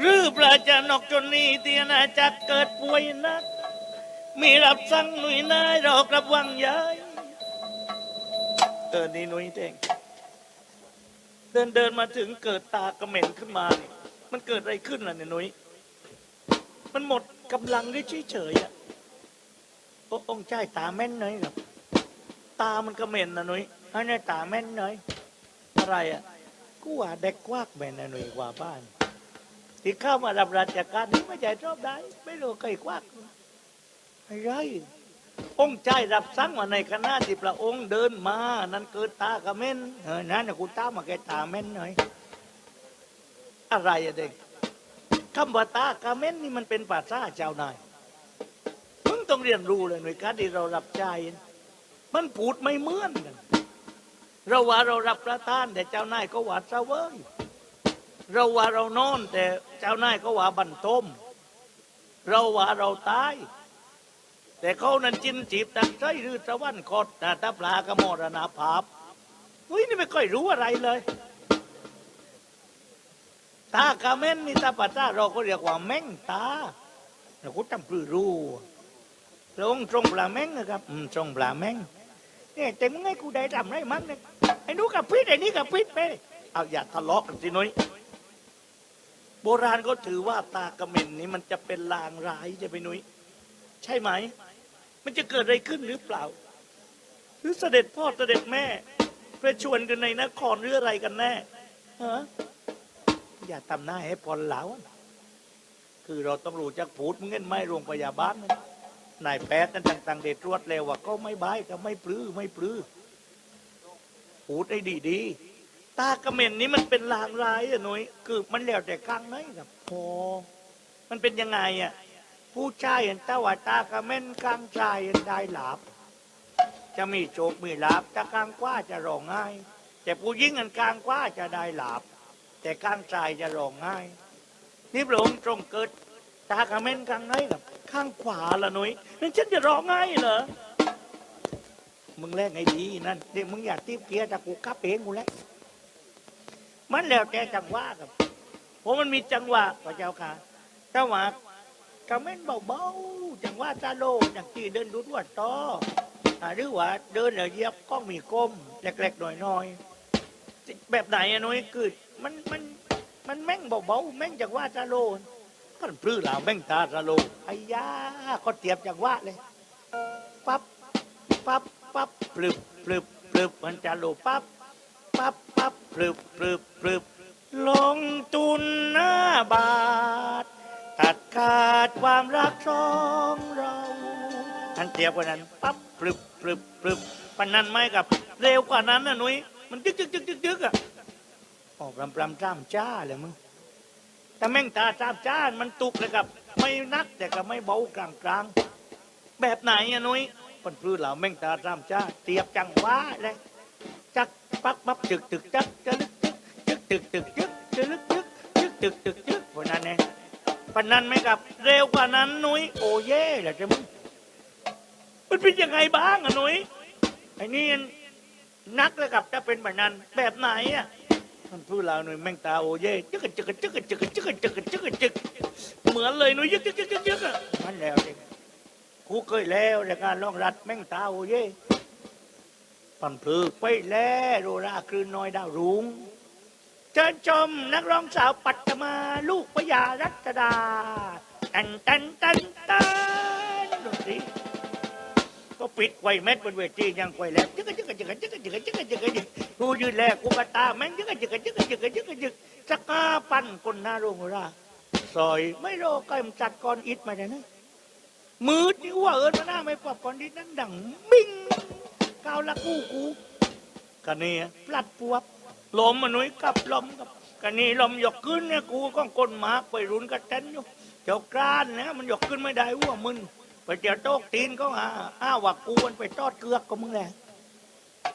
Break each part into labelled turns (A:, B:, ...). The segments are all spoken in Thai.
A: หรือพระจะนอกจนนี้ที่นาจักเกิดป่วยนัก มีรับสั่งหนุ่ยนายเรากลับวังยายเออนี่หนุ่ยเด้งเดินเดินมาถึงเกิดตากระเหม็นขึ้นมานี่มันเกิดอะไรขึ้นล่ะเนี่ยหนุ่ยมันหมดกำลังได้เฉยๆอะโอ้องค์ชายตาแม่นหน่อยครับ ตามันกระเหม็นนะหนุ่ยอันนี้ตาแม่นหน่อยอะไรอะกูว่าเด็กกวากแม่นนะหนุ่ยกว่าบ้าน ที่เข้ามารับราชการนี่ไม่ใช่ชอบได้ ไม่รู้ใครกวากอะไรองค์ใจรับสั่งว่าในคณะที่พระองค์เดินมา นั้นเกิดตากระเม่นเออนั่นน่ะกูตามาแกตาเม่นหน่อยอะไรอะเด็กคำว่าตากระเม่นนี่มันเป็นภาษาเจ้านายมึงต้องเรียนรู้เลยหน่วยการที่เรารับใช้มันพูดไม่เหมือนกันเราว่าเรารับประทานแต่เจ้านายก็ว่าเสวย เราว่าเรานอน แต่เจ้านายก็ว่าบันทมเราว่าเราตาย แต่เขานั้นจินจีบตักใจหรือตะวันคดแต่ตาปลากระมรณาภาพเฮ้ยนี่ไม่ค่อยรู้อะไรเลยตากระเม่นนี่ตาปัตตาเราก็เรียกว่าแม่งตาเราก็จำปลือรู้ตรงตรงปลาแม่งนะครับตรงปลาแม่งเนี่ยแต่มึงให้กูได้ทำไรมั้งเนี่ยไอ้นู้กับพิษไอ้นี่กับพิษไปเอาอย่าทะเลาะกันสินุ้ย โบราณก็ถือว่าตากระเม่นนี่มันจะเป็นลางร้ายจะไปนุ้ยใช่ไหม มันจะเกิดอะไรขึ้นหรือเปล่า หรือเสด็จพ่อเสด็จแม่ไปชวนกันในนครหรืออะไรกันแน่ฮะอย่าทำหน้าให้พลเหลาคือเราต้องรู้จักพูดมึงเงินไม่โรงพยาบาลนะนายแพทย์นั่นต่าง ๆ เด็ดรวจแล้วว่าก็ไม่บายก็ไม่ปลื้อไม่ปลื้อพูดให้ดีๆ ตากระเหม็นนี้มันเป็นลางร้ายอะหนุ้ยคือมันแล้วแต่ข้างไหนครับพอมันเป็นยังไงอะผู้ชายเห็นตาว่าตากระเม่นกลางชายเห็นได้หลาบจะมีโชคมีลาบถ้ากลางกว่าจะร้องง่าย แต่ผู้หญิงอันกลางกว่าจะได้หลาบแต่กลางชายจะร้องง่าย นี่พระองค์ทรงเกิดตากระเม่นกลางไหนล่ะข้างขวาละหนุยนั่นฉันจะร้องง่ายเหรอมึงแลกไงดีนั่นเดี๋ยวมึงอย่าตีบเกียร์จากกูขับเองกูแล้ว มันแล้วแต่จังหวะครับเพราะมันมีจังหวะพระเจ้าค่ะจังหวะคอมเมนต์เบาๆจังหว่าตาโลอย่างที่เดินดูดวดต่ออ่าหรือว่าเดินเหยียบก็มีก้มเล็กๆหน่อยๆแบบไหนอะน้อยคือมันมันมันแม่งเบาๆแม่งจังหว่าตาโลก็ปลื้อเหล่าแม่งตาตาโลไอ้ยาก็เตียบจังหว่าเลยปั๊บปั๊บปั๊บปลึบปลึบปลึบมันจะโลปั๊บ ปั๊บปั๊บปลึบปลึบปลึบลงทุนหน้าบาท ตัดขาดความรักสองเราอันเตียบกว่านั้นปั๊บปรึบปรึบปรึบปันนั้นไหมกับ เร็วกว่านั้นนะนุ้ยมันจึกจึกจึกจึกจึกอะออกรำรำจ้ามจ้าเลยมึงแต่แม่งตาจ้ามจ้ามันตุกเลยกับ ไม่นักแต่ก็ไม่เบากลางกลางแบบไหนอะนุ้ยปันพื้นเหล่าแม่งตาจ้ามจ้าเตียบจังหวะเลยจัก ปักปับจึกตึกจักจะลึกจึกจึกตึกจึกจะลึกจึกจึกตึกตึกจึกพวกนั้นเองปนนั้นไหมครับ เร็วกว่านั้นนุ้ยโอ้เย่แหละจะมึงมันเป็นยังไงบ้างอะนุ้ยไอ้นี่นักเลยครับถ้าเป็นแบบนั้นแบบไหนอะมันพูดเราหนุ่ยแม่งตาโอเย่จึกกจึกกจึกกจึกกจึกกจึกกจึกกจึกเหมือนเลยหนุ่ยยึกยึกยึกยึกยึกอะมันแล้วเด็กกูเคยแล้วในการลองรัดแม่งตาโอเย่ ปันพลือไปแล้วโรราคลืนน้อยดาวรุ้งเชิญชมนักร้องสาวปัตมา ลูกพญารัตดาตันตันตันตันดนตรีก็ปิดไวเม็ดบนเวทียังไวแล้วจึกจึกจึกจึกจึกจึกจึกจึกกูยืนแลกกูกระตาแม่งจึกจึกจึกจึกจึกจึกสักกาปั้นคนหน้าโรงราซอยไม่รอใกล้มจัดก้อนอิดมาได้นะมืดนี่ว่าเอิญมาหน้าไม่ปรับก้อนอินั้นดังบิ้ง กาวละกูกูกันนี่พลัดปวบลมมันนุ้ยกับลมกับกันนี่ลมยกขึ้นเนี่ยกูก็ก้นหมากไปรุนกระเต้นอยู่เจ้ากรานเนี่ยมันยกขึ้นไม่ได้ว่ามึนไปเจอโต๊ะตีนก็หาอ้าวว่ากูมันไปทอดเกลือกก็มึงแหละ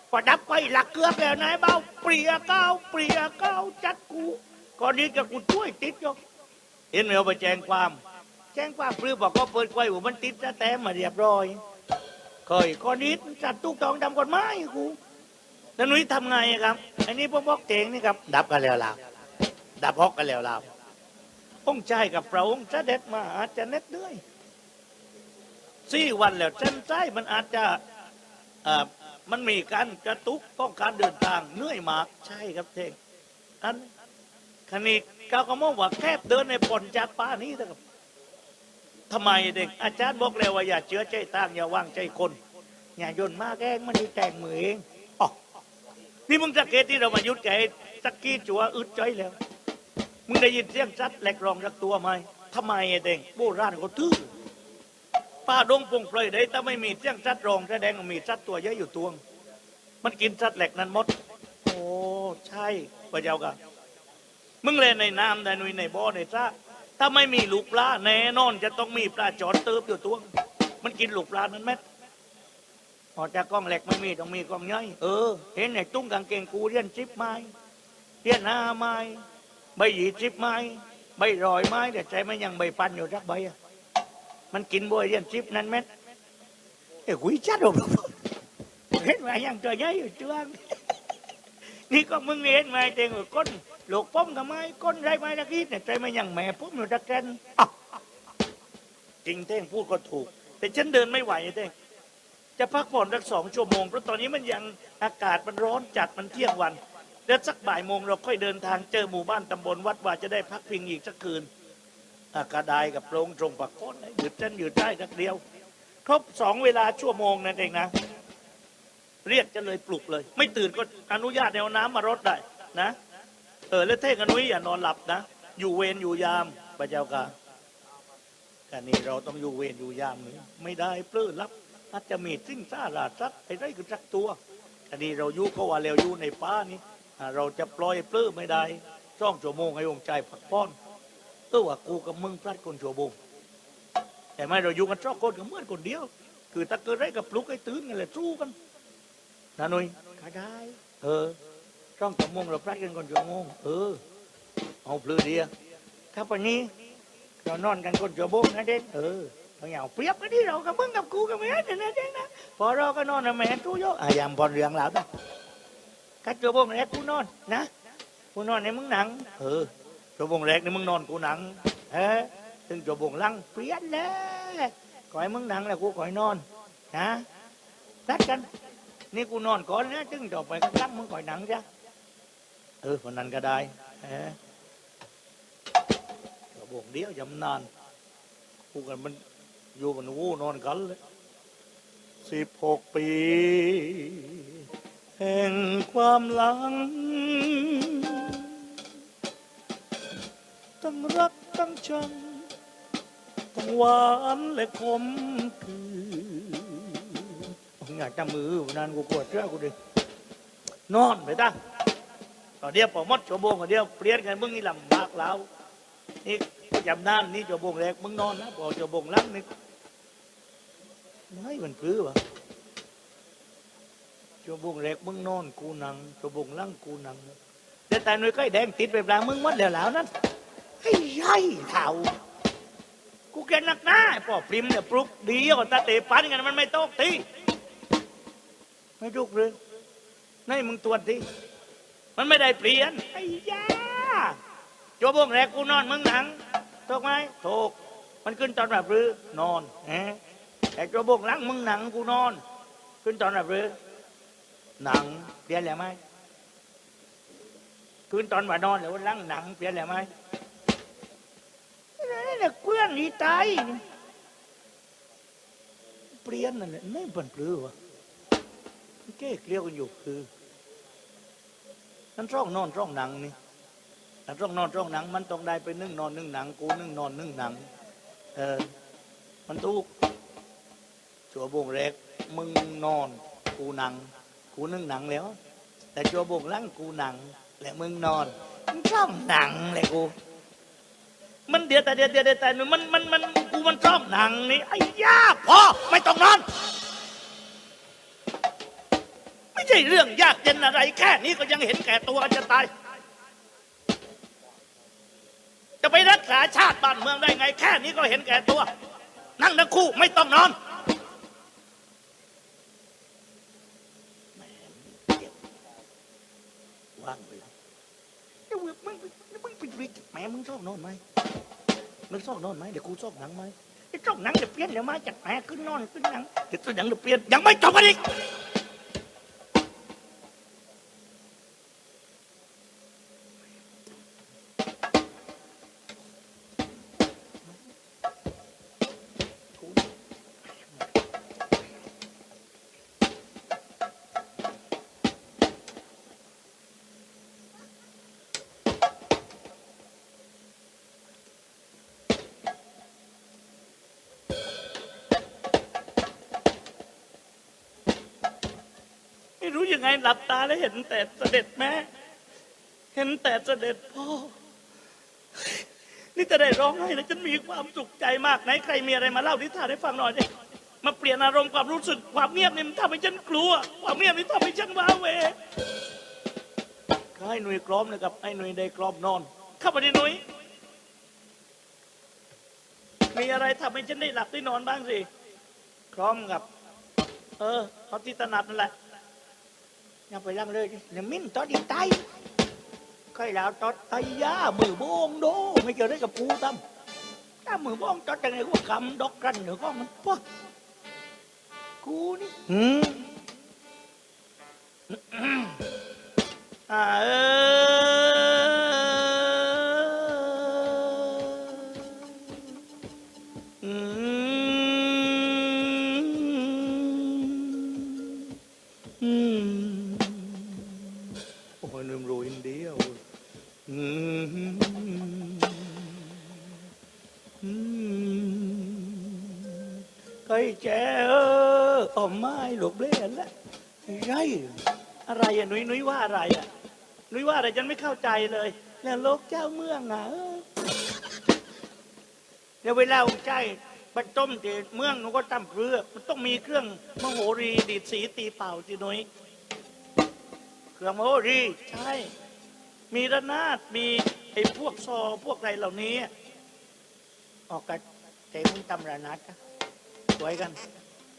A: พอดับไปหลักเกลือกแล้วนายเบาเปรียเก้าเปรียเก้าจัดกูก็ดีกับกูช่วยติดอยู่เห็นไหมเอาไปแจ้งความ แจ้งความปลื้อบอกก็เปิดไฟว่ามันติดจะแต้มมาเรียบร้อย เคยก็นิดจัดตุกตองดำกฎหมายกูแล้วนุ้ยทำไงอะครับ อันนี้พวกพวกเจงนี่ครับ ดับกันแล้วลาวดับฮอกกันแล้วลาวองค์ชายกับพระองค์เสด็จมาอาจจะเหน็ดเหนื่อยสี่วันแล้วเส้นใจมันอาจจะเอ่อมันมีการกระตุกต้องการเดินทางเหนื่อยมากใช่ครับเท่งอันคันนี้ก้าวก็มองว่าแคบเดินในปนจากป่านี้นะครับ ทำไมเด็ก อาจารย์บอกแล้วว่าอย่าเชื่อใจตั้งอย่าวางใจคน อย่าโยนมากแกงมันที่แต่งมือเองอ๋อนี่มึงสังเกตที่เรามายุดแกตะกี้จัวอึดใจแล้ว มึงได้ยินเสียงซัดแหลกรองจากตัวไหมทำไมไอ้เด็กโบราณเขาทื่อป้าดงปงเปลยได้ถ้าไม่มีเสียงซัดรองแสดงมีซัดตัวเยอะอยู่ตวง มันกินซัดแหลกนั้นมด โอ้ใช่พระเจ้ากันมึงเล่นในน้ำในนุยในบ่อในซะ ถ้าไม่มีลูกปลาแน่นอนจะต้องมีปลาจอดเติบอยู่ตัวงมันกินลูกปลานั้นเม็ดพอจากกล้องแหลกไม่มีต้องมีกล้องย่อยเออเห็นไอ้ตุ้งกางเกงกูเรียนจิบไม้เรียนหน้าไม้ใบหยีจิบไม้ใบรอยไม้แต่ใจมันยังใบปันอยู่สักใบอะมันกินบ่อยเรียนจิบนั่นเม็ดเอ้ยกุยจัดหรอกเห็นไหมยังตัวใหญ่อยู่เจืองนี่ก็มึงเห็นไหมเจงก้น ลกป้อมกับไม้ก้นไรไม้ตะกี้เนี่ยใจมันยังแหม่ปุ๊บอยู่ตะแกนอะจริงเท่งพูดก็ถูก แต่ฉันเดินไม่ไหวเท่งจะพักผ่อนสักสองชั่วโมงเพราะตอนนี้มันยังอากาศมันร้อนจัดมันเที่ยงวันเดี๋ยวสักบ่ายโมงเราค่อยเดินทางเจอหมู่บ้านตำบลวัดว่าจะได้พักพิงอีกสักคืนอากาศได้กับโปรงตรงปักโคนหยุดเส้นหยุดได้ทักเดียว ครบสองเวลาชั่วโมงนั่นเองนะ เรียกจะเลยปลุกเลย ไม่ตื่นก็อนุญาตให้เอาน้ำมารดได้นะ ออแล้วเท่งอนุญอย่านอนหลับนะ อยู่เวรอยู่ยามพระเจ้าค่ะการนี้เราต้องอยู่เวรอยู่ยามนี่ไม่ได้เปลื้อรับอาจจะมีสิ่งซ่าราสัตว์ไอ้ไรคือสักตัวอันนี้เราอยู่ก็ว่าเร็วอยู่ในป่านี้อ่าเราจะปล่อยเปลื้อไม่ได้ช่องชั่วโมงให้องค์ใจพักผ่อนเออว่ากูกับมึงพลัดคนชั่วโมงแต่ไม่เราอยู่กันช่องคนกับเมื่อนคนเดียว คือถ้าเกิดอะไรกับปลุกให้ตื่นกันเลยสู้กันนะหนุ่ยก็ได้เออ ช่องชั่วโมงเราพลัดกันคนชั่วโมงเออเอาปลื้อเดียถ้าปนนี้เรานอนกันคนชั่วโมงนะเด่นเออเราอย่าเอาเปรียบกันที่เรากับมึงกับกูกับแม่เนี่ยนะเด่นนะพอเราก็นอนนะแม่ตู้โยอะอย่างบอลเรืองแล้วนะกัดชั่วโมงแรกกูนอนนะกูนอนในมึงหนัง เออชั่วโมงแรกในมึงนอนกูหนังเออถึงชั่วโมงลังเปลี่ยนเลยขอให้มึงหนังแล้วกูขอให้นอนนะนัดกัน นี่กูนอนก่อนนะจึงต่อไปก็ตั้งมึงขอให้หนังจ้ะ เออวันนั้นก็ได้เออกระบอกเดียวยำนานกูกันมันอยู่มันวู้นอนกันเลยสิบหกปี แห่งความหลังตั้งรักตั้งชังตั้งหวานและคมคือ อยากจะมือวันนั้นกูกดเสื้อกูดินอนไปตั้ง ต่อเดียวพอมดชั่วโมงก็เดียวเปลี่ยนกันมึงนี่ลำบากแล้วนี่จำนานนี่จะบงแรกมึงนอนนะพอจะบงหลังนี่ไม่มันพื้อวะจะบงแรกมึงนอนกูนังจะบงหลังกูนังแต่แต่หน่วยใกล้แดงติดไปปลางมึงหมัดแล้วแล้วนั้นไอ้ยัยเถ่ากูแกนักหน้าไอ้ป่อปริมเนี่ยปลุกดีกว่าตาเตะปันกันมันไม่ตกทีไม่ทุกเลยนี่มึงตรวจที มันไม่ได้เปลี่ยนไอ้ยาจัวบงแรกกูนอนมึงหนังถูกไหมถูกมันขึ้นตอนแบบรื้อนอนเอ๊ะแต่จัวบงหลังมึงหนังกูนอน ขึ้นตอนแบบรื้อหนังเปลี่ยนแล้วไหมขึ้นตอนว่านอนหรือว่าหลังหนังเปลี่ยนแล้วไหมนี่แหละเกลี้ยงนี่ตายเปลี่ยนนั่นแหละไม่เป็นปลื้อวะแก้เกลียวกันอยู่คือ นั่นร่องนอนร่องหนังนี่ถ้าต้องนอนต้องหนัง มันต้องได้ไปนึ่งนอนนึ่งหนัง กูนึ่งนอนนึ่งหนัง เออ มันทุกจัวบงแรกมึงนอน กูหนัง กูนึ่งหนังแล้ว แต่จัวบงหลังกูหนัง และมึงนอนมึงชอบหนังเลยกู มันเดี๋ยวแต่เดี๋ยวเดี๋ยวแต่มันมันมันกูมันชอบหนังนี่ไอ้ย่าพอไม่ต้องนอน ใช่เรื่องยากเย็นอะไร แค่นี้ก็ยังเห็นแก่ตัวจะตาย จะไปรักษาชาติบ้านเมืองได้ไง แค่นี้ก็เห็นแก่ตัว นั่งทั้งคู่ไม่ต้องนอนว่างไปเดี๋ยวมึงมึงมึงไปแม่มึงชอบนอนไหมนึกซอกนอนไหมเดี๋ยวกูซอกหนังไหมไอ้ซอกหนังจะเปลี่ยนเดี๋ยวมาจัดแหมขึ้นนอนขึ้นหนังเดี๋ยวตัวหนังจะเปลี่ยนยังไม่จบกันอีก รู้ยังไงหลับตาแล้วเห็นแต่เสด็จแม่ เห็นแต่เสด็จพ่อ นี่จะได้ร้องไห้นะฉันมีความสุขใจมากไหนใครมีอะไรมาเล่านิทานให้ฟังหน่อยดิมาเปลี่ยนอารมณ์ความรู้สึกความเงียบนี่มันทำให้ฉันกลัว ความเงียบนี่ทำให้ฉันว้าเหวให้หนุ่ยกล้อมนะครับให้หนุ่ยได้กล้อมนอน เข้าไปในหนุ่ยมีอะไรทำให้ฉันได้หลับได้นอนบ้างสิ พร้อมกับ เออเอาที่ถนัดนั่นแหละ ย่าไปลังเลยเนี่ยมิ้นตอนดีตายใครแล้วตอนตายยามือโบงโดไม่เจอได้กับกูตั้มถ้ามือโบงตอนจังไงกูคำดอกกันหรือก็มันปะกูนี่อืมอ่าเออ ไม้หลบเล่นละไรอะไรอะนุ้ยนุ้ยว่าอะไรอะนุ้ยว่าอะไรฉันไม่เข้าใจเลยแล้วโลกเจ้าเมืองอะเออเดี๋ยวเวลาองค์ใจไปต้มเจเมืองมันก็ตำเครือมันต้องมีเครื่องมโหรีดีดสีตีเป่าจีนุ้ยเครื่องมโหรีใช่ มีระนาดมีไอ้พวกซอพวกอะไรเหล่านี้ ออกกันเต็มตำระนาดนสวยกัน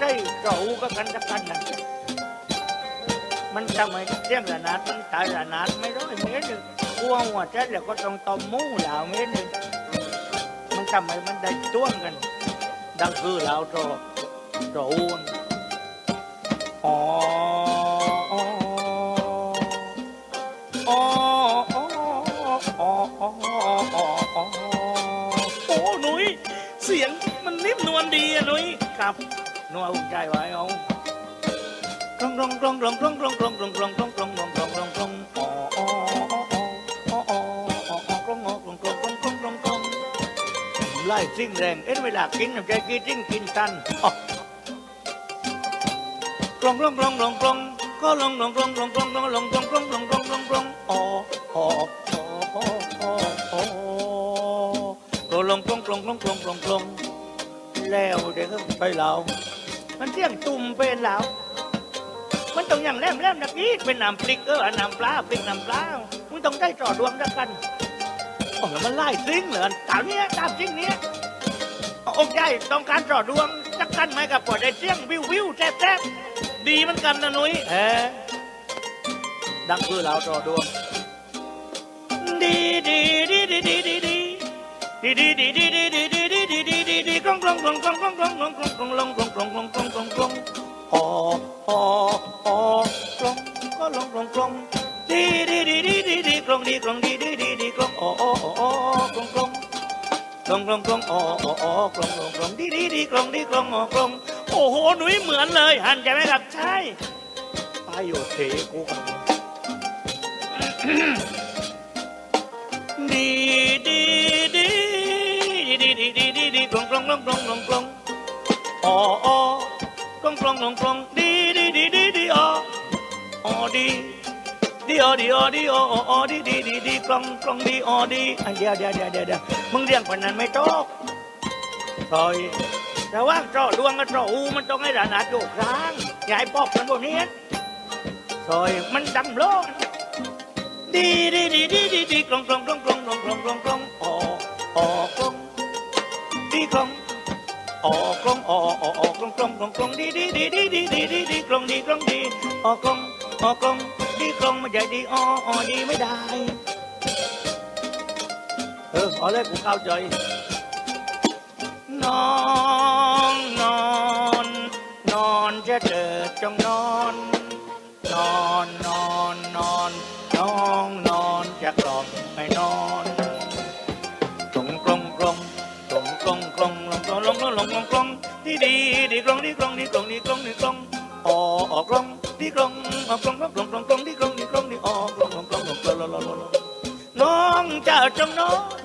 A: ใจโเก่ากันสักกันนั่นมันทำไมเสียงระนาดมันตายระนาดไม่ร้อยเมตรหนึ่งกลัวหัวใจแล้วก็ต้องตอมมู่เหล่าเมตรหนึ่งมันทำไมมันได้ต้วงกัน ดังคือเหล่าโตโตอ้นอ๋อโอ้นุยเสียงมันนิ่มนวลดีอะนุ้ยครับ นัวออ๋อก็ลองกลองกลองกลองกลองกลองกลองแล้วเดี๋ยวก็ไปเรา มันเที่ยงตุ่มเป็นแล้ว มันต้องอย่างแรมแรมนักนี้เป็นน้ำพริกเออน้ำปลาพริกน้ำปลามันต้องได้จอดวงด้วยกันโอ้แล้วมันไล่ซิงเหรอตามเนี้ยตามจริงเนี้ยองค์ใหญ่ต้องการจอดดวงจักกันไหมกับปอดได้เสียงวิววิวแจ๊บแจ๊บดีเหมือนกันนะนุ้ยเออดังคือเราจอดดวงดีดีดีดีดีดีดีดีดีดีดีดีดีดีดี โอ้โหหนุ่ยเหมือนเลยหันใจไหมครับ ใช่ไปโยเทกูกัน องกลองกลองกลองกลองอ๋ออ๋อกลองกลองกลองกลองดีดีดีดีดีอ๋ออ๋อดีดีโอดีโอดีอโอโอดีดีดีดีกลองกลองดีอดีอะเดียเดี๋ยวเดี๋ยวเดี๋ยวเดี๋ยวมึงเรียงปานนั้นไม่ตกซอยแต่ว่าเจาะดวงกับเจาะอูมันต้องให้ระนาดโยกร้างอย่าให้ปอบมันบนนี้ซอยมันดำโลกดีดีดีดีดีดีกลองกลองกลองกลองกลองกลองกลองกลองออออกลอง ดีกลองออกกลองออกออกออกกลองกลองกลองกลองดีดีดีดีดีดีดีดีกลองดีกลองดีออกกลองออกกลองดีกลองมันใหญ่ดีออออดีไม่ได้เออเอาเลยกูเข้าใจนอนนอนนอนจะเดิดจงนอน ดีดีกลงดีกลงดีกลงดีกลงดีกลงออกออกกลงดีกลงออกกลงกลงกลงกลงกลงดีกลงดีกลงดีออกกลงกลงกลงกลงกลงกลงกลงน้องจะจงนอน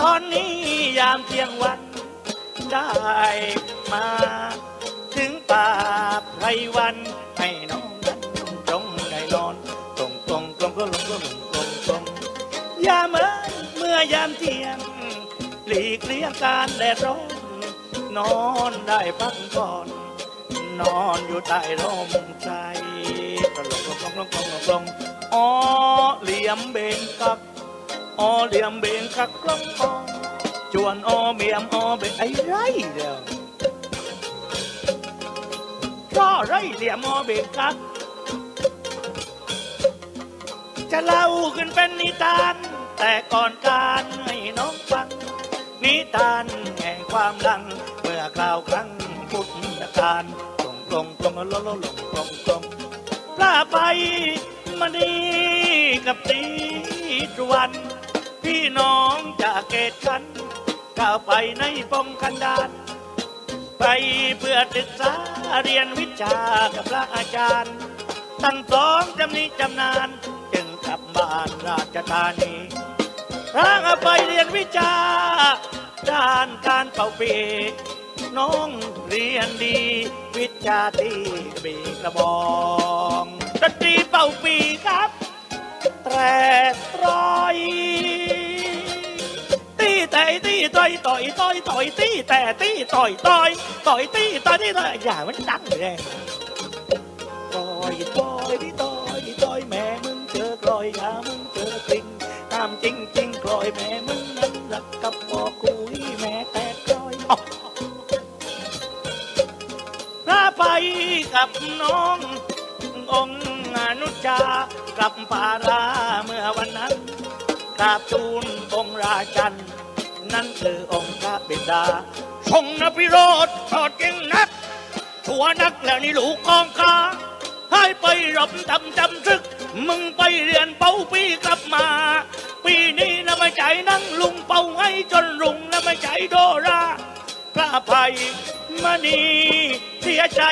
A: ตอนนี้ยามเที่ยงวันได้มา ถึงป่าไพรวันให้น้องนั้นจงได้นอนกลงกลงกลงกลงกลงกลงกลงยามเอ้ยเมื่อยามเที่ยงหลีกเลี่ยงการแดดร้อน นอนได้พักผ่อน นอนอยู่ใต้ร่มใจกลงกลงกลงกลงกลงกลงอ๋อเหลี่ยมเบงกักอ๋อเหลี่ยมเบงกักกลงอ๋อจวนอ๋อเมียมอ๋อเบงไอ้ไรเดียวก็ไรเหลี่ยมอ๋อเบงกักจะเล่าขึ้นเป็นนิทาน แต่ก่อนการให้น้องฟังนิทานแห่งความดัง เมื่อคราวครั้งพุทธกาลกลงกลงกลงลงลงลงกลงกลงพระไปมณีกับตีจวนพี่น้องจากเกตกันก้าวไปในปงกันดานไปเพื่อศึกษาเรียนวิชากับพระอาจารย์ ตั้งสองจำนี้จำนาน จึงกลับบ้านราชธานีพระไปเรียนวิชาด้านการเป่าปี น้องเรียนดี วิชาที่บีกระบองดนตรีเป่าปีครับ แตรร้อยตีแต่ตีต่อยต่อยต่อยต่อยตีแต่ตีต่อยต่อยต่อยตีต่อยตีต่อยอย่ามันดังเลยต่อยต่อยที่ต่อยต่อยแม่มึงเจอกลอยอย่ามึงเจอจริงตามจริงจริงกลอยแม่มึงนั้นรักกับพ่อคุ กับน้อง องค์อนุชากลับป่าราเมื่อวันนั้นกราบทูลองค์ราชัน นั่นคือองค์พระบิดาทรงนพิโรธทอดจริงนักชัวนักแล้วนี่ลูกกองกาให้ไปรบทำจำซึก มึงไปเรียนเป่าปีกลับมา ปีนี้นะไม่ใจนั่งลุงเป่าให้จนรุงนะไม่ใจโดราพระภัย มณีเสียใจ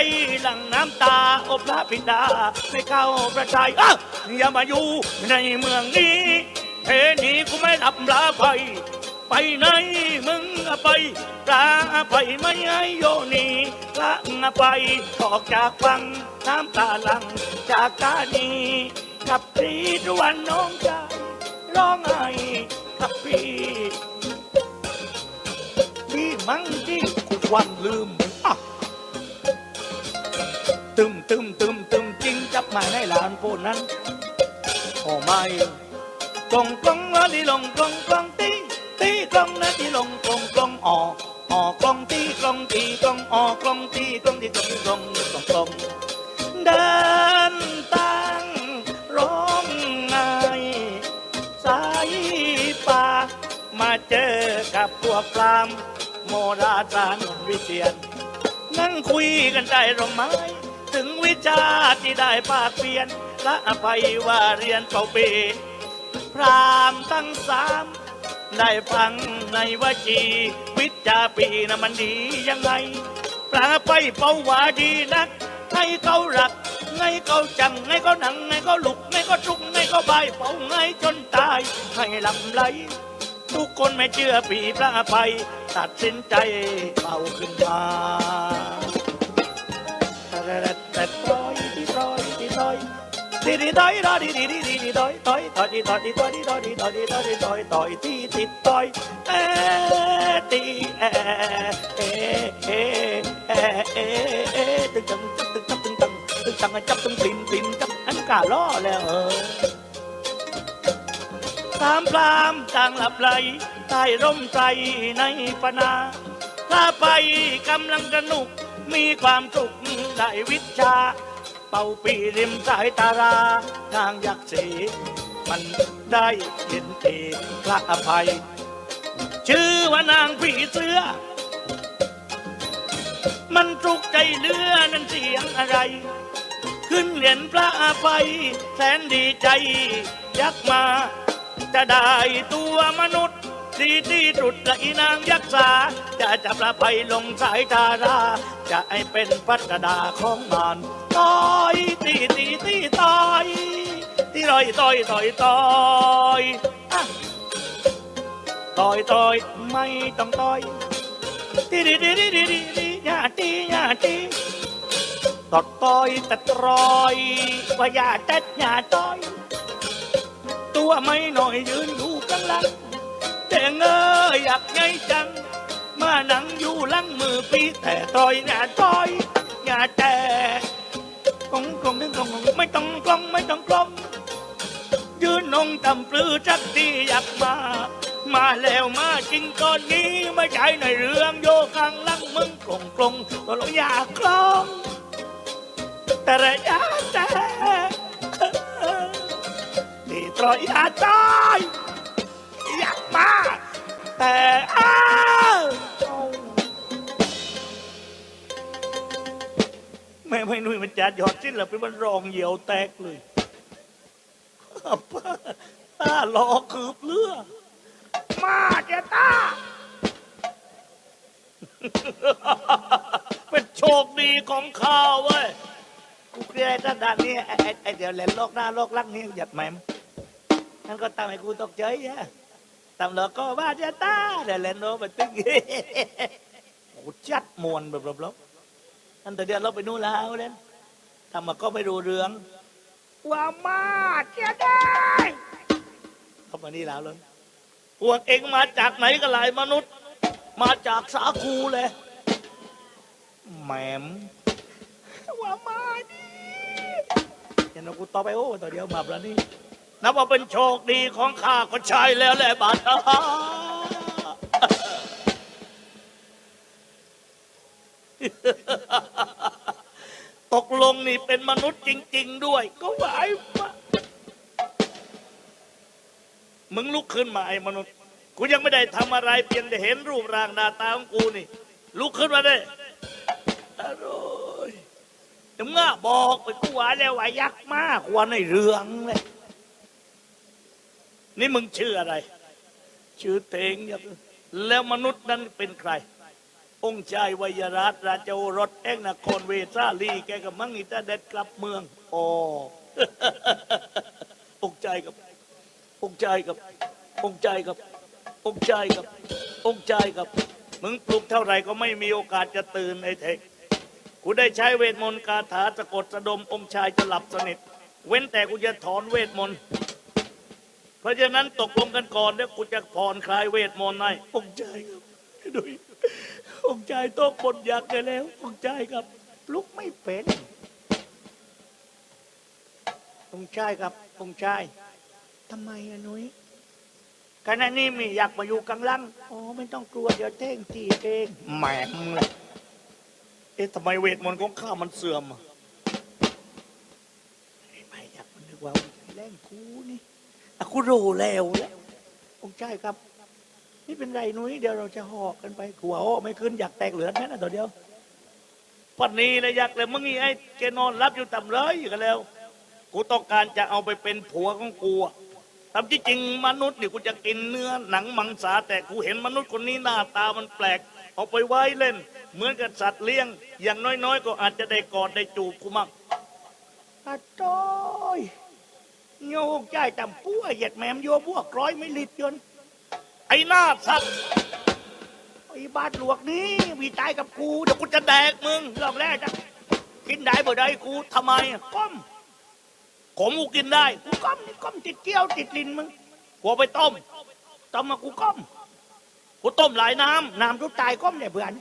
A: หลังน้ำตาอพระบิดาไม่เข้าประชัยอ้าวอย่ามาอยู่ในเมืองนี้เพนี้กูไม่รับลาไปไปไหนมึงอไปลาไปไม่ให้โยนีละอะไปออกจากฟังน้ำตาหลังจากกานีกับพี่ตะวันน้องใจร้องไห้กับพีพี่มังที่ วันลืมอะตึมตึมตึมตึมจริงจับหมายในหลานโพนนั้นโอ้ไม่กลงกลงละดีลงกลงกลงตีตีกลงละดีลงกลงกลงออกออกกลงตีกลงตีกลงออกกลงตีกลงตีกลงกลงกลงกงเดินตั้งร้องไห้สายป่ามาเจอกับพวกพราม โมราจารย์วิเชียน นั่งคุยกันได้หรือไม่ถึงวิชาที่ได้ภาคเปลี่ยนและอภัยว่าเรียนเป่าเปพรามทั้งสามได้ฟังในวจี วิจาปีนะมันดียังไงปลาไปเป่าว่าดีนัก ให้เขารักไงเขาจังไงเขาหนังไงเขาลุกไงเขาจุกไงเขาใบเป่าไงจนตายให้ลำไหล ทุกคนไม่เชื่อปีพระภัย ตัดสินใจเป่าขึ้นมาแต่แต่ต่ร้อยที่ร้อยที่ร้อยตีดีดีดอยดอยดีดีดีดีดีดอยดอยดอยดีดอยดีดอยดีดอยดีดอยดีดอยดีดอยดอยที่ติดดอยเอตีเอเอเอเอเอเอตึงตึงตึงตึงตึงตึงตึงตึงจับตึงปิ่นปิ่นจับอันกาล้อแล้วเออ ตามพรามต่างหลับไหลใต้ร่มไทรในปนา ถ้าไปกำลังสนุก มีความสุขได้วิชา เป่าปีริมสายตาราทางยักษ์สีมันได้เห็นเอกพระอภัย ชื่อว่านางผีเสื้อ มันจุกใจเลือนั้นเสียงอะไร ขึ้นเหรียญพระอภัย แสนดีใจ ยักมา จะได้ตัวมนุษย์ดีที่สุดละอีนางยักษ์สาจะจับพระภัยลงสายตารา จะให้เป็นพัฒดาของมานต้อยตีตีตีต้อยตีต่อยตอยต่อยต่อยต่อยต่อยไม่ต้องต่อยตีดีดีดีดีดีดีอย่าตีอย่าตีตอดต้อยตะตรอยว่าอย่าต็ดอย่าต้อย ตัวไม่หน่อยยืนอยู่ข้างหลัง แต่เงยอยากไงจัง มาหนังอยู่หลังมือปีแต่ต้อยอย่าต้อยอย่าแต่กงกงนึงกงไม่ต้องกลองไม่ต้องกลองยืนนงตำปลือจักดีอยากมา มาแล้วมาจริงก่อนนี้ไม่ใช่ในเรื่องโยข้างหลังมึงกลงกลงตัวเราอยากกลองแต่ระยะแต่ รอยอาจอยอยากมา แต่อ้าวแม่ไม่นุ่ยมันจัดยอดสิ้นแล้วเป็นมันรองเหี่ยวแตกเลยตาลอคืบเลือมาเจาตาเป็นโชคดีของข้าเว้ยกูเกลียดด้านนี้ไอ้ไอ้เดี๋ยวแหลนโลกหน้าโลกลังนี่หยัดแหมม นั่นก็ทำให้กูตกใจฮะตำรวจก็ว่าเจ้าตาเดี๋ยวแหลนโลกไปตึ้งกูจัดมวนแบบแบบๆนั่นแต่เดี๋ยวเราไปนู่นแล้วเล่นทำมาก็ไม่รู้เรื่องว่ามาเจ้าได้เข้ามานี่แล้วเลยพวกเองมาจากไหนกันหลายมนุษย์ มาจากสาคูเลยแหมมว่ามาดิยันเอากูต่อไปโอ้ตัวเดียวมาแล้วนี่ นับว่าเป็นโชคดีของข้าก็ใช่แล้วแหละบาทาตกลงนี่เป็นมนุษย์จริง ๆ ด้วย ก็ไหวมามึงลุกขึ้นมาไอ้มนุษย์กูยังไม่ได้ทำอะไรเพียงแต่เห็นรูปร่างหน้าตาของกูนี่ ลุกขึ้นมาได้อร่อยถึงอะบอกไปกูว่าแล้วว่ายักษ์มากกว่าในเรื่องเลย นี่มึงชื่ออะไร ชื่อเตงยักษ์แล้วมนุษย์นั้นเป็นใคร องค์ชายวยราชราชโอรสแองนครเวสาลีแกกับมังอิตาเด็ดกลับเมืองอ๋อองค์ชายกับ องค์ชายกับ องค์ชายกับ องค์ชายกับ องค์ชายกับ มึงปลุกเท่าไหร่ก็ไม่มีโอกาสจะตื่นไอ้เทคกูได้ใช้เวทมนต์คาถาสะกดสะดมองค์ชายจะหลับสนิท เว้นแต่กูจะถอนเวทมนต์ เพราะฉะนั้นตกลงกันก่อนแล้วกูจะผ่อนคลายเวทมนต์ให้องค์ชายครับดุยองค์ชายต้องบนยักษ์ได้แล้วองค์ชายครับ ลุกไม่เป็นองค์ชายครับองค์ชายทำไมอะนุ้ยขณะนี้มีอยากมาอยู่กลางล่างอ๋อไม่ต้องกลัวเดี๋ยวเท่งทีเองแหมมเลยเอ๊ะทำไมเวทมนต์ของข้ามันเสื่อมอะไอ้ไม่อยากมันนึกว่าแรงกูนี่ อะกูรู้แล้วแหละองค์ชายครับ นี่เป็นไรนุ้ยเดี๋ยวเราจะหอกกันไปกลัวโอ้ไม่ขึ้นอยากแตกเหลือแค่นั้นตัวเดียวปันนี้นะอยากเลยมึงนี่ไอ้แกนอนรับอยู่ต่ำเลยอยู่กันแล้ว กูต้องการจะเอาไปเป็นผัวของกูอะตามที่จริงมนุษย์นี่กูจะกินเนื้อหนังมังสาแต่กูเห็นมนุษย์คนนี้หน้าตามันแปลก เอาไปไว้เล่น เหมือนกับสัตว์เลี้ยง อย่างน้อยๆ ก็อาจจะได้กอดได้จูบกูมั่งอาจอย โยกใจจำปั้วเหยียดแหมมโยบวกร้อยไม่ลิดยนไอ้หน้าสัตว์ไอ้บาดหลวกนี้วีตายกับกูเดี๋ยวกูจะแดกมึงรอบแรกจะกินได้บ่ได้กูทำไมก้มขมกูกินได้กูก้มนี่ก้มติดเกี้ยวติดลิ้นมึงกูไปต้มต้มมากูก้มกูต้มหลายน้ำน้ำทุกตายก้มเนี่ยเพื่อน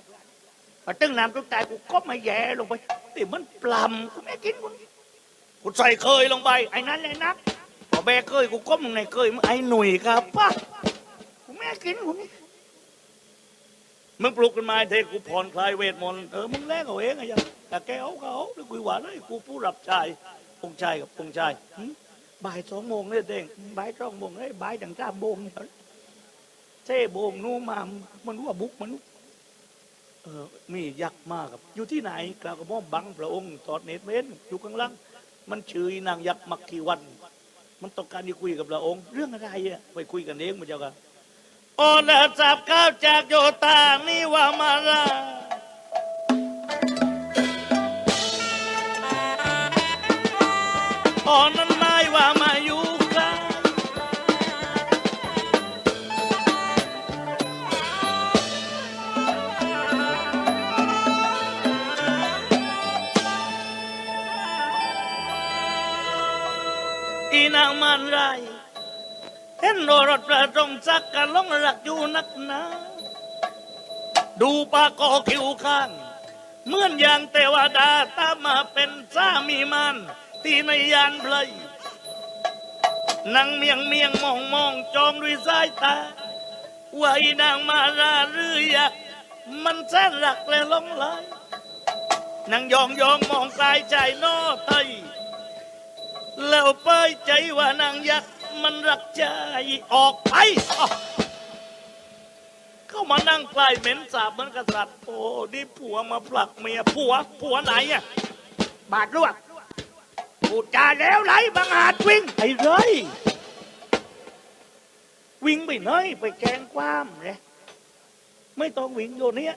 A: พอตึ้งน้ำทุกตายกูก้มมาแย่ลงไปติมันปลำกูไม่กินกู กูใส่เคยลงไปไอ้นั้นเลยนักพอแบกเคยกูก้มลงในเคยมึงไอ้หนุ่ยครับป้ากูไม่กินกูนี่มึงปลุกกันมาเทกูผ่อนคลายเวทมนต์เออมึงแลกเอาเองไงยังแต่แกเอาเขาหรือกูหวานเลยกูผู้รับใชายองชายกับองชายบ่ายสองโมงเนี่ยเด้งบ่ายสองโมงเลยบ่ายดังจ้าโบงเนี่ยเท่โบงนู่มามันรู้ว่าบุกมันเออมียักษ์มากครับ อยู่ที่ไหนกล่าวกับม่อมบังพระองค์ตอดเนตเว้นอยู่ข้างล่าง มันชื่อนางยักษ์มักคีวัน มันต้องการที่คุยกับพระองค์ เรื่องอะไรอะไปคุยกันเองมันเจ้ากันโอละจับข้าวจากโยตานี่ว่ามาลาอ๋อนั้น อีนางมันไรเห็นโรถประจงจักกันลงรักอยู่นักหนาดูปากกอคิวข้างเหมือนอย่างเทวดาตามมาเป็นสามีมันที่ในยานเพลยนังเมียงเมียงมองมองจองด้วยสายตาว่าอีนางมาราหรืออยากมันแสนรักและหลงไหลนางยองยองมองกายใจนอไทย แล้วเป้ยใจว่านางยักษ์มันรักใจออกไปอ้าวเข้ามานั่งใกล้เหม็นสาบเหมือนกษัตริย์โอ้นี่ผัวมาผลักเมียผัวผัวไหนอะบาดลวกพูดจาแล้วไหลบังอาจวิ่งไอ้ไรวิ่งไปไหนไปแกล้งความเลยไม่ต้องวิ่งโยนเนี้ย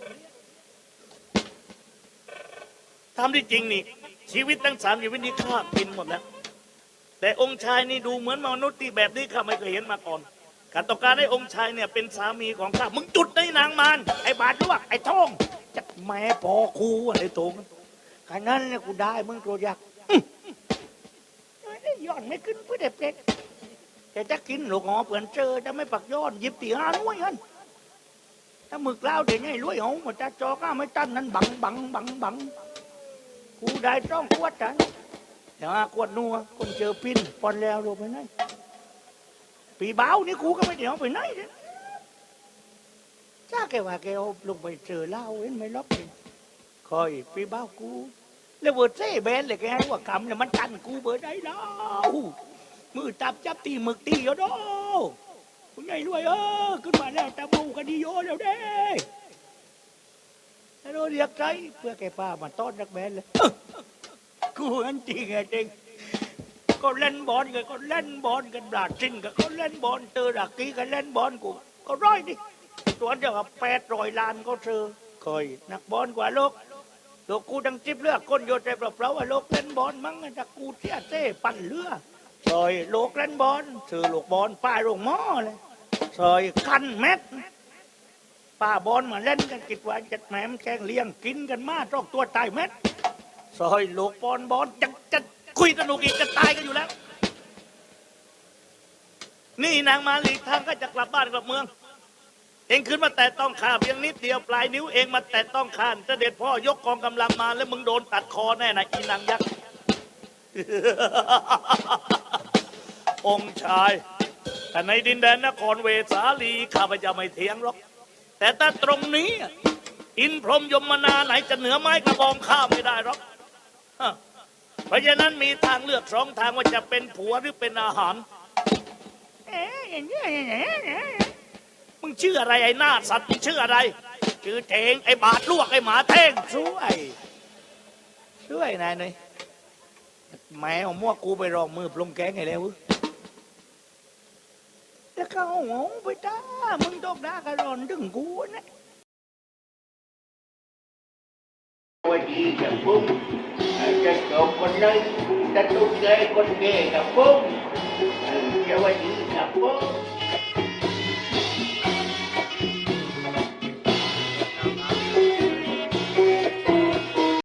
A: ทำที่จริงนี่ ชีวิตตั้งสามชีวิตนี้ข้ากินหมดแล้ว แต่องค์ชายนี่ดูเหมือนมนุษย์ที่แบบนี้ข้าไม่เคยเห็นมาก่อนข้าต้องการให้องค์ชายเนี่ยเป็นสามีของข้ามึงจุดได้นางมารไอ้บาทลวกไอ้ท่องจะแม่พอคูอะไรตรงกันนั้นเนี่ยกูได้มึงตัวยักษ์ย้อนไม่ขึ้นเพื่อเด็กเด็กแต่จะกินหลกหอเปื่อนเจอจะไม่ปักย้อนยิบตีห้าน้วยกันถ้ามึกเล่าเดี๋ยวนี้รวยหงมันจะจอก้าไม่ตั้นนั้นบังบังบังบังกูได้ต้องขวดกัน อย่าขวดนัวคนเจอปิ้นปอนแล้วลงไปไหนปีเบ้านี่กูก็ไม่เดี๋ยวไปไหนเนี่ยจ้าแกว่าแกเอาลงไปเจอเล้าเห็นไหมล็อกเลยคอยปีเบ้ากูแล้วเวิร์ดเซ่แบนเลยแกให้ว่ากำเนี่ยมันกันกูเบอร์ได้แล้วมือตับจับตีหมึกตีเอาดอคุณใหญ่รวยเออขึ้นมาแล้วตะบูกันดีโยแล้วเด้แล้วเราเรียกใจเพื่อแกป้ามาต้อนนักแบนเลย กูอันจริงไงจริงก็เล่นบอลกันก็เล่นบอลกันบราซิลกันก็เล่นบอลเจอดักกี้กันเล่นบอลกูก็ร้อยดิตัวเดียวกับแปดร้อยล้านก็เจอคอยนักบอลกว่าโลกโลกกูดังจิบเลือกคนโยนใจเปล่าๆว่าโลกเล่นบอลมั้งจากกูเที่ยเต้ปั่นเรือซอยโลกเล่นบอลเจอโลกบอลป้ายโรงหม้อเลยซอยคันแมทป้าบอลมาเล่นกันกิดว่าจัดแหมมแกงเลี้ยงกินกันมาจอกตัวตายแมท ซอยลูกบอลบอลจะจะคุยสนุกอีกจะตายกันอยู่แล้ว นี่นางมาลีทางก็จะกลับบ้านกลับเมือง เองขึ้นมาแต่ต้องข้าเพียงนิดเดียวปลายนิ้วเองมาแต่ต้องข้านเสด็จพ่อยกกองกำลังมาแล้วมึงโดนตัดคอแน่นะอีนางยักษ์องค์ชายแต่ในดินแดนนครเวสาลีข้าพเจ้าไม่เถียงหรอก แต่ถ้าตรงนี้ อินพรหมยมนาไหนจะเหนือไม้กระบองข้าไม่ได้หรอก เพราะฉะนั้นมีทางเลือกสองทางว่าจะเป็นผัวหรือเป็นอาหารมึงชื่ออะไรไอ้หน้าสัตว์มึงชื่ออะไร ชื่อเทงไอ้บาทลวกไอ้หมาเท่งช่วยช่วยนายหน่อยแมวมั่วกูไปรองมือปลงแกงไงแล้วแล้วก็เอาหงไปจ้ามึงต้องด่ากระรอนถึงกูนะ
B: ว่าดีกับปุ้มจะบคนนั้นจะตุ้งใจคนเก่กับ ปุ้มจะว่าดีกับปุ้ม